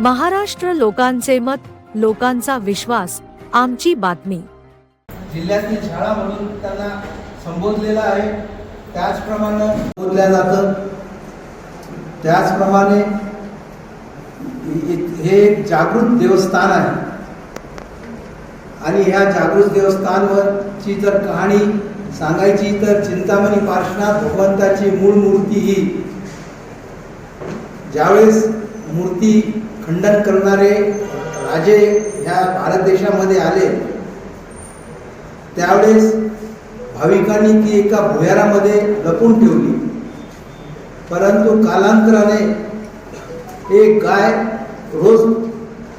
महाराष्ट्र लोकांचे मत लोकांचा विश्वास आमची बातमी. जिल्ह्यातील शाळा म्हणून त्यांना संबोधलेलं आहे. त्याचप्रमाणे बोलल्या जातं. त्याचप्रमाणे हे एक जागृत देवस्थान आहे. आणि ह्या जागृत देवस्थानवरची जर कहाणी सांगायची तर चिंतामणी पार्श्वनाथ भगवंताची मूळ मूर्ती ही. ज्यावेळेस मूर्ती खंडन करणारे राजे ह्या भारत देशामध्ये आले. त्यावेळेस भाविकांनी ती एका भुयारामध्ये लपून ठेवली. परंतु कालांतराने एक गाय रोज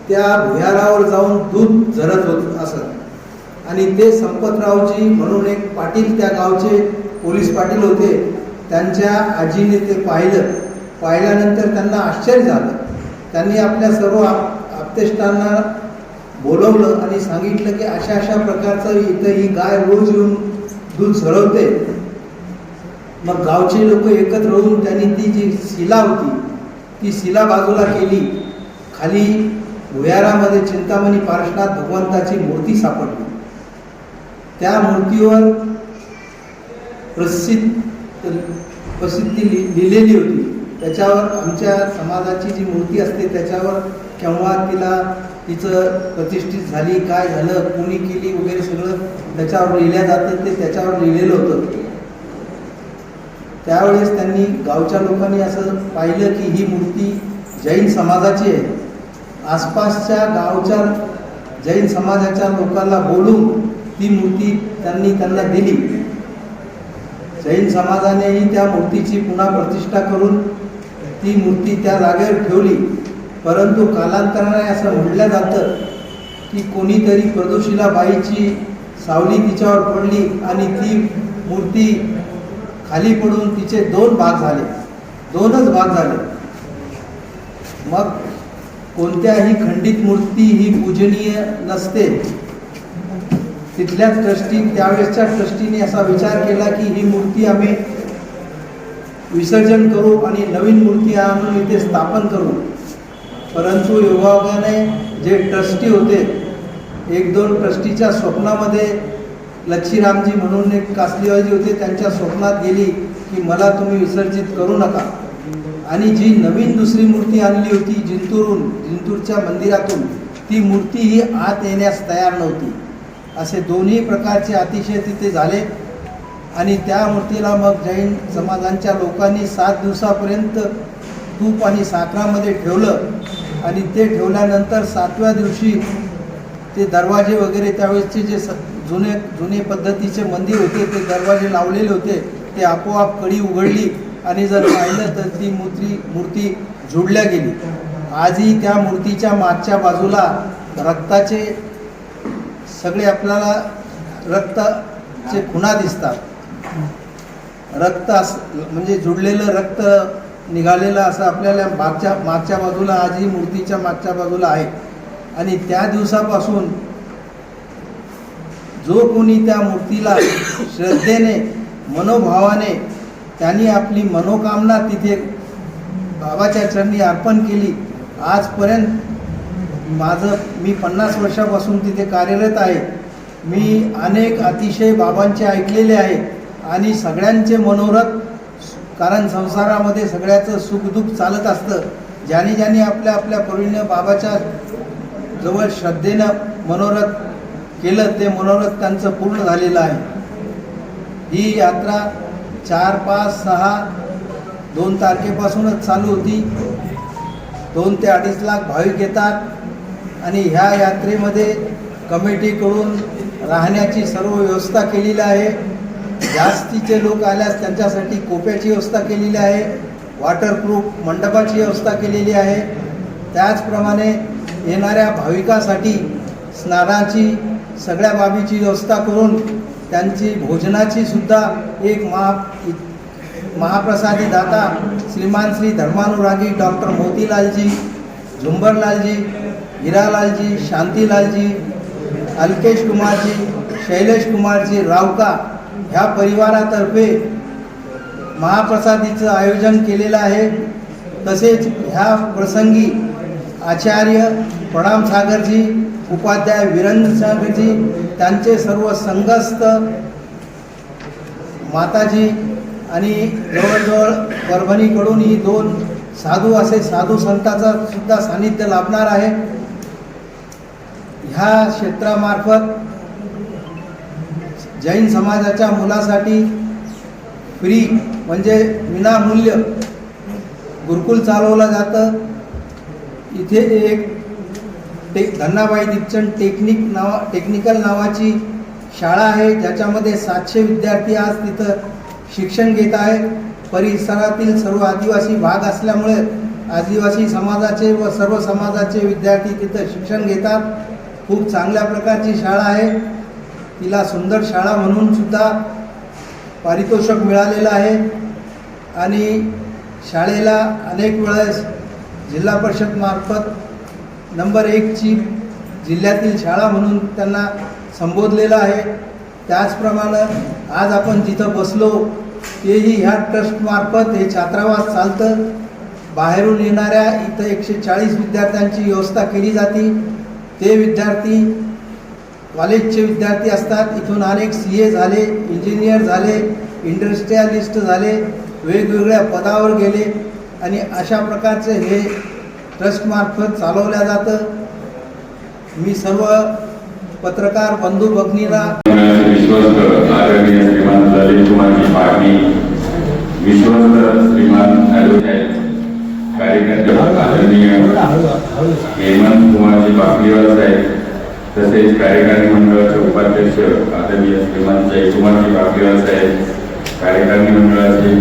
त्या भुयारावर जाऊन दूध झरत होत असत. आणि ते संपतरावजी म्हणून एक पाटील त्या गावचे पोलीस पाटील होते. त्यांच्या आजीने ते पाहिलं. पाहिल्यानंतर त्यांना आश्चर्य झालं. त्यांनी आपल्या सर्व आप आप्तेष्टांना बोलवलं आणि सांगितलं की अशा अशा प्रकारचं इथं ही गाय रोज येऊन दूध सरवते मग गावचे लोक एकत्र होऊन त्यांनी ती जी शिला होती ती शिला बाजूला केली. खाली भुयारामध्ये चिंतामणी पार्श्वनाथ भगवंताची मूर्ती सापडली. त्या मूर्तीवर प्रसिद्ध प्रसिद्धी लि लिहिलेली होती. त्याच्यावर आमच्या समाजाची जी मूर्ती असते त्याच्यावर केव्हा तिला तिचं प्रतिष्ठित झाली काय झालं कोणी केली वगैरे सगळं त्याच्यावर लिहिल्या जातं ते त्याच्यावर लिहिलेलं होतं. त्यावेळेस त्यांनी गावच्या लोकांनी असं पाहिलं की ही मूर्ती जैन समाजाची आहे. आसपासच्या गावच्या जैन समाजाच्या लोकांना बोलून ती मूर्ती त्यांनी त्यांना दिली. जैन समाजानेही त्या मूर्तीची पुन्हा प्रतिष्ठा करून ती मूर्ती त्या जागेवर ठेवली. परंतु कालांतराने असं म्हटलं जातं की कोणीतरी प्रदोषीला बाईची सावली तिच्यावर पडली आणि ती मूर्ती खाली पडून तिचे दोन भाग झाले. दोनच भाग झाले. मग कोणत्याही खंडित मूर्ती ही पूजनीय नसते. तिथल्या ट्रस्टी त्यावेळेसच्या ट्रस्टीने असा विचार केला की ही मूर्ती आम्ही विसर्जन करू आणि नवीन मूर्ती आणून इथे स्थापन करू. परंतु योगायोगाने जे ट्रस्टी होते एक दोन ट्रस्टीच्या स्वप्नामध्ये लच्छीरामजी म्हणून एक कासलीवाजी होते त्यांच्या स्वप्नात गेली की मला तुम्ही विसर्जित करू नका. आणि जी नवीन दुसरी मूर्ती आणली होती जिंतूरहून जिंतूरच्या मंदिरातून ती मूर्ती ही आत येण्यास तयार नव्हती. असे दोन्ही प्रकारचे अतिशय तिथे झाले. आणि त्या मूर्तीला मग जैन समाजांच्या लोकांनी सात दिवसापर्यंत तूप आणि साखरामध्ये ठेवलं. आणि ते ठेवल्यानंतर सातव्या दिवशी ते दरवाजे वगैरे त्यावेळेसचे जे स जुने जुने पद्धतीचे मंदिर होते ते दरवाजे लावलेले होते. ते आपोआप कडी उघडली आणि जर पाहिलं तर ती मूर्ती मूर्ती जोडल्या गेली. आजही त्या मूर्तीच्या मागच्या बाजूला रक्ताचे सगळे आपल्याला रक्ताचे खुणा दिसतात. रक्त अस म्हणजे जुडलेलं रक्त निघालेलं असं आपल्याला मागच्या मागच्या बाजूला आजही मूर्तीच्या मागच्या बाजूला आहे. आणि त्या दिवसापासून जो कोणी त्या मूर्तीला श्रद्धेने मनोभावाने त्यांनी आपली मनोकामना तिथे बाबाच्या चरणी अर्पण केली आजपर्यंत माझं मी पन्नास वर्षापासून तिथे कार्यरत आहे. मी अनेक अतिशय बाबांचे ऐकलेले आहे. आणि सगळ्यांचे मनोरथ कारण संसारामध्ये सगळ्याचं सुखदुःख चालत असतं. ज्याने ज्याने आपल्या आपल्या परीनं बाबाच्या जवळ श्रद्धेनं मनोरथ केलं ते मनोरथ त्यांचं पूर्ण झालेलं आहे. ही यात्रा चार पाच सहा दोन तारखेपासूनच चालू होती. दोन ते अडीच लाख भाविक येतात आणि ह्या यात्रेमध्ये कमिटीकडून राहण्याची सर्व व्यवस्था केलेली आहे. जास्तीचे लोक आल्यास त्यांच्यासाठी कोप्याची व्यवस्था केलेली आहे वॉटरप्रूफ मंडपाची व्यवस्था केलेली आहे. त्याचप्रमाणे येणाऱ्या भाविकासाठी स्नानाची सगळ्या बाबीची व्यवस्था करून त्यांची भोजनाची सुद्धा एक महा महाप्रसादी दाता श्रीमान श्री धर्मानुरागी डॉक्टर मोतीलालजी झुंबरलालजी हिरालालजी शांतीलालजी अल्केश कुमारजी शैलेश कुमारजी रावका ह्या परिवारातर्फे महाप्रसादीचं आयोजन केलेलं आहे. तसेच ह्या प्रसंगी आचार्य प्रणाम सागरजी उपाध्याय वीरेंद्र सागरजी त्यांचे सर्व संघस्थ माताजी आणि जवळजवळ परभणीकडून ही दोन साधू असे साधू संतांचा सुद्धा सानिध्य लाभणार आहे. ह्या क्षेत्रामार्फत जैन समाजाच्या मुलासाठी फ्री म्हणजे विनामूल्य गुरुकुल चालवलं जातं. इथे एक टे धन्नाबाई दीपचंद टेक्निक नावा टेक्निकल नावाची शाळा आहे ज्याच्यामध्ये सातशे विद्यार्थी आज तिथं शिक्षण घेत आहेत परिसरातील सर्व आदिवासी भाग असल्यामुळे आदिवासी समाजाचे व सर्व समाजाचे विद्यार्थी तिथं शिक्षण घेतात. खूप चांगल्या प्रकारची शाळा आहे. तिला सुंदर शाळा म्हणून सुद्धा पारितोषिक मिळालेलं आहे. आणि शाळेला अनेक वेळेस जिल्हा परिषद मार्फत नंबर एकची जिल्ह्यातील शाळा म्हणून त्यांना संबोधलेलं आहे. त्याचप्रमाणे आज आपण जिथं बसलो तेही ह्या ट्रस्टमार्फत हे छात्रावास चालतं. बाहेरून येणाऱ्या इथं एकशे चाळीस विद्यार्थ्यांची व्यवस्था केली जाते. ते विद्यार्थी कॉलेजचे विद्यार्थी असतात. इथून अनेक सी ए झाले इंजिनियर झाले इंडस्ट्रियलिस्ट झाले वेगवेगळ्या पदावर गेले आणि अशा प्रकारचे हे ट्रस्टमार्फत चालवल्या जातं. मी सर्व पत्रकार बंधू भगिनीला विश्वस्त आदरणीय श्रीमान ललित कुमारजी पाटणी विश्वस्त श्रीमान ॲडव्होकेट कार्यकर्ते आदरणीय हेमंत कुमारजी साहेब तसेच कार्यकारी मंडळाचे उपाध्यक्ष आदरणीय श्रीमान जयकुमारजी पापडीवार साहेब कार्यकारी मंडळाचे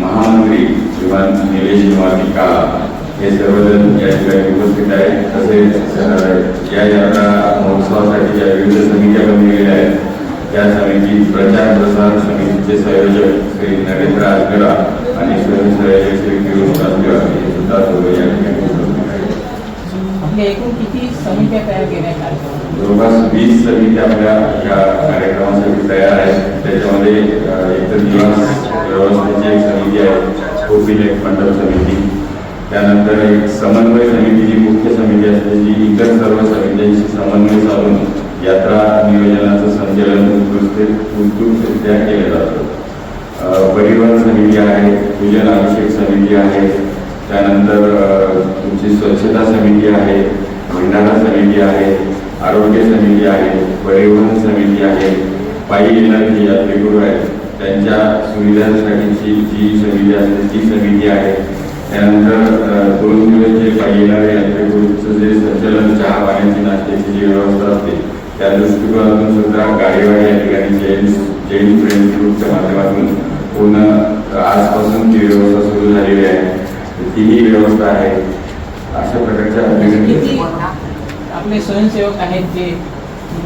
महामंत्री श्रीमान निलेश कुमारजी काळा हे सर्वजण या ठिकाणी उपस्थित आहेत. तसेच या यात्रा महोत्सवासाठी ज्या विविध समित्या बनलेल्या आहेत त्या समिती प्रचार प्रसार समितीचे संयोजक श्री नरेंद्र आजगरा आणि स्वयंसंयोजक श्री पियुष आजगरा हे सुद्धा सर्व या ठिकाणी उपस्थित आहेत. एकूण किती समित्या तयार केल्या कार्यक्रम जवळपास वीस समिती आपल्या या कार्यक्रमासाठी तयार आहेत त्याच्यामध्ये एक एकतर निवास व्यवस्थेची एक समिती आहे कोपिल एक मंडळ समिती त्यानंतर एक समन्वय समिती जी मुख्य समिती असते जी इतर सर्व समित्यांशी समन्वय साधून यात्रा नियोजनाचं संचालन उत्कृष्ट उत्कृष्टरित्या केलं जातं परिवहन समिती आहे पूजन अभिषेक समिती आहे त्यानंतर तुमची स्वच्छता समिती आहे भंडारा समिती आहे आरोग्य समिती आहे परिवहन समिती आहे पायी येणारे जे यात्रेकरू आहेत त्यांच्या सुविधांसाठीची जी समिती असते ती समिती आहे. त्यानंतर दोन दिवस जे पायी येणारे यात्रेकरूचं जे संचलन चहा पाण्याची नाश्त्याची जी व्यवस्था असते त्या दृष्टिकोनातून सुद्धा गाडीवाडी या ठिकाणी जैन जैन फ्रेंड्स ग्रुपच्या माध्यमातून पूर्ण आजपासून ती व्यवस्था सुरू झालेली आहे. तीही व्यवस्था आहे. अशा प्रकारच्या आपले स्वयंसेवक आहेत जे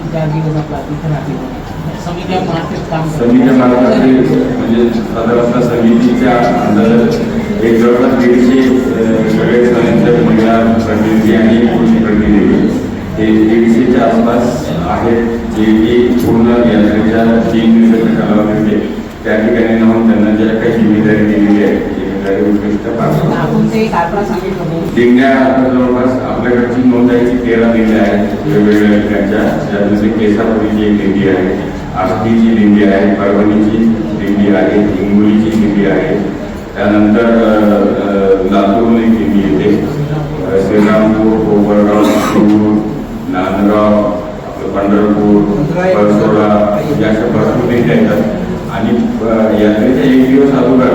ज्या राहतील समित्या मार्फत काम समित्या मार्फत म्हणजे साधारणतः समितीच्या अंदाजात एक जवळपास दीडशे सगळे स्वयंसेवक महिला प्रतिनिधी आणि पुरुष प्रतिनिधी हे दीडशेच्या आसपास आहेत जे की पूर्ण यात्रेच्या तीन दिवसाच्या कालावधीमध्ये त्या ठिकाणी राहून त्यांना ज्या काही जिम्मेदारी दिलेली आहे दिंड्या जवळपास आपल्याकडची नोंदायची तेरा दिंड्या आहेत. वेगवेगळ्या ठिकाणच्या त्यामध्ये केसापुरीची एक दिंडी आहे आष्टीची दिंडी आहे परभणीची दिंडी आहे हिंगोलीची दिंडी आहे. त्यानंतर लातूरून एक दिंडी येते. श्रीरामपूर कोपरगाव चिमूर नांदगाव पंढरपूर परसोडा या अशा भरपूर दिंड्या येतात. आणि यात्रेच्या एक दिवस अगोदर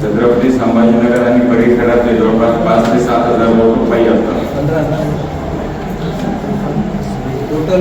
छत्रपती संभाजीनगर आणि परिसरातले जवळपास पाच ते सात हजार लोक पायी असतात टोटल